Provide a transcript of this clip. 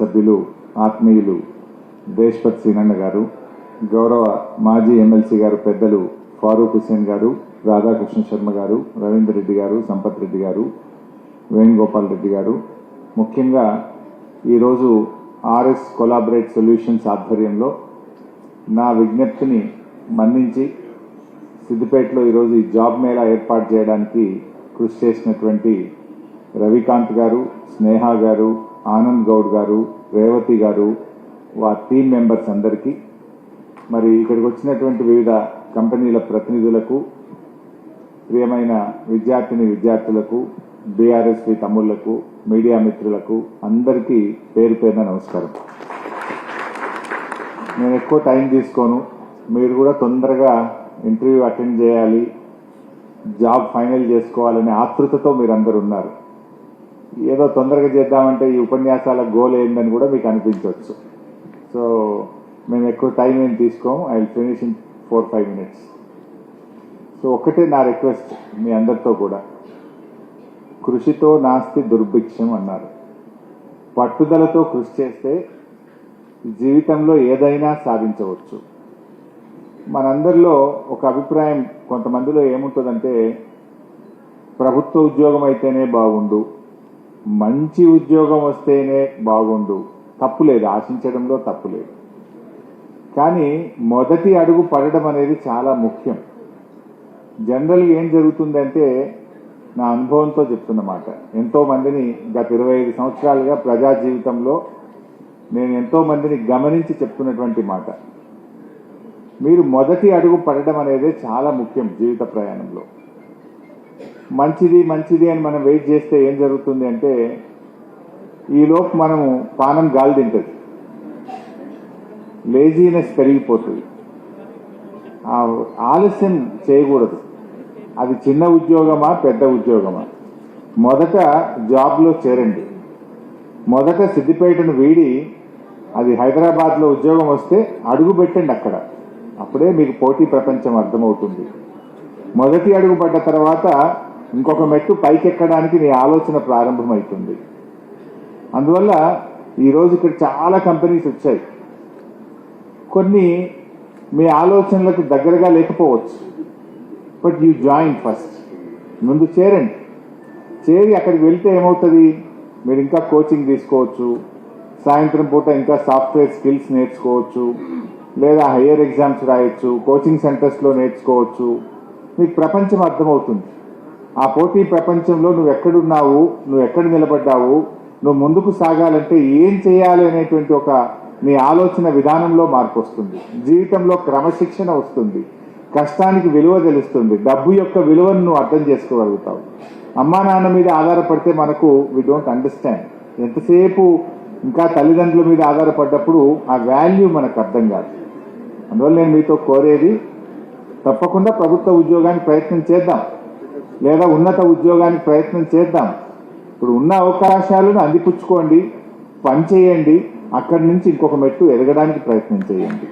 సభ్యులు ఆత్మీయులు దేశ్పత్ సీనన్న గారు గౌరవ మాజీ ఎమ్మెల్సీ గారు పెద్దలు ఫారూక్ హుసేన్ గారు రాధాకృష్ణ శర్మ గారు రవీందర్ రెడ్డి గారు సంపత్ రెడ్డి గారు వేణుగోపాల్ రెడ్డి గారు. ముఖ్యంగా ఈరోజు ఆర్ఎస్ కొలాబరేట్ సొల్యూషన్స్ ఆధ్వర్యంలో నా విజ్ఞప్తిని మన్నించి సిద్దిపేటలో ఈరోజు ఈ జాబ్ మేళా ఏర్పాటు చేయడానికి కృషి చేసినటువంటి రవికాంత్ గారు స్నేహ గారు ఆనంద్ గౌడ్ గారు రేవతి గారు వారి టీం మెంబర్స్ అందరికీ. మరి ఇక్కడికి వచ్చినటువంటి వివిధ కంపెనీల ప్రతినిధులకు ప్రియమైన విద్యార్థిని విద్యార్థులకు బీఆర్ఎస్పి తమ్ముళ్ళకు మీడియా మిత్రులకు అందరికీ పేరు పేరున నమస్కారం. నేను ఎక్కువ టైం తీసుకోను. మీరు కూడా తొందరగా ఇంటర్వ్యూ అటెండ్ చేయాలి జాబ్ ఫైనల్ చేసుకోవాలనే ఆతృతతో మీరు అందరు ఉన్నారు. ఏదో తొందరగా చేద్దామంటే ఈ ఉపన్యాసాల గోల్ ఏందని కూడా మీకు అనిపించవచ్చు. సో మేము ఎక్కువ టైం ఏం తీసుకోము I will finish in four five minutes so ఒకటే నా రిక్వెస్ట్ మీ అందరితో కూడా. కృషితో నాస్తి దుర్భిక్షం అన్నారు. పట్టుదలతో కృషి చేస్తే జీవితంలో ఏదైనా సాధించవచ్చు. మనందరిలో ఒక అభిప్రాయం కొంతమందిలో ఏముంటుందంటే ప్రభుత్వ ఉద్యోగం అయితేనే బాగుండు. మంచి ఉద్యోగం వస్తేనే బాగుండు. తప్పు లేదు ఆశించడంలో తప్పు లేదు కానీ మొదటి అడుగు పడడం అనేది చాలా ముఖ్యం. జనరల్గా ఏం జరుగుతుందంటే నా అనుభవంతో చెప్తున్నమాట. ఎంతోమందిని గత ఇరవై ఐదు సంవత్సరాలుగా ప్రజా జీవితంలో నేను ఎంతోమందిని గమనించి చెప్తున్నటువంటి మాట. మీరు మొదటి అడుగు పడడం అనేది చాలా ముఖ్యం జీవిత ప్రయాణంలో. మంచిది మంచిది అని మనం వెయిట్ చేస్తే ఏం జరుగుతుంది అంటే ఈలోపు మనము పానం గాలి తింటుంది. లేజీనెస్ పెరిగిపోతుంది. ఆ ఆలస్యం చేయకూడదు. అది చిన్న ఉద్యోగమా పెద్ద ఉద్యోగమా? మొదట జాబ్లో చేరండి. మొదట సిద్దిపేటను వీడి అది హైదరాబాద్లో ఉద్యోగం వస్తే అడుగు పెట్టండి అక్కడ. అప్పుడే మీకు పోటీ ప్రపంచం అర్థమవుతుంది. మొదటి అడుగు పడ్డ తర్వాత ఇంకొక మెట్టు పైకెక్కడానికి నీ ఆలోచన ప్రారంభమవుతుంది అందువల్ల ఈరోజు ఇక్కడ చాలా కంపెనీస్ వచ్చాయి. కొన్ని మీ ఆలోచనలకు దగ్గరగా లేకపోవచ్చు. But you join first. ముందు చేరండి. చేరి అక్కడికి వెళ్తే ఏమవుతుంది? మీరు ఇంకా కోచింగ్ తీసుకోవచ్చు. సాయంత్రం పూట ఇంకా సాఫ్ట్వేర్ స్కిల్స్ నేర్చుకోవచ్చు. లేదా హయ్యర్ ఎగ్జామ్స్ రాయొచ్చు. కోచింగ్ సెంటర్స్లో నేర్చుకోవచ్చు. మీకు ప్రపంచం అర్థమవుతుంది. ఆ పోటీ ప్రపంచంలో నువ్వు ఎక్కడున్నావు నువ్వు ఎక్కడ నిలబడ్డావు నువ్వు ముందుకు సాగాలంటే ఏం చేయాలి అనేటువంటి ఒక నీ ఆలోచన విధానంలో మార్పు వస్తుంది. జీవితంలో క్రమశిక్షణ వస్తుంది. కష్టానికి విలువ తెలుస్తుంది. డబ్బు యొక్క విలువను నువ్వు అర్థం చేసుకోగలుగుతావు. అమ్మా నాన్న మీద ఆధారపడితే మనకు వి డోంట్ అండర్స్టాండ్ ఎంతసేపు ఇంకా తల్లిదండ్రుల మీద ఆధారపడ్డప్పుడు ఆ వాల్యూ మనకు అర్థం కాదు. అందువల్ల నేను మీతో కోరేది తప్పకుండా ప్రభుత్వ ఉద్యోగానికి ప్రయత్నం చేద్దాం. లేదా ఉన్నత ఉద్యోగానికి ప్రయత్నం చేద్దాం. ఇప్పుడు ఉన్న అవకాశాలను అందిపుచ్చుకోండి పని చేయండి అక్కడి నుంచి ఇంకొక మెట్టు ఎదగడానికి ప్రయత్నం చేయండి.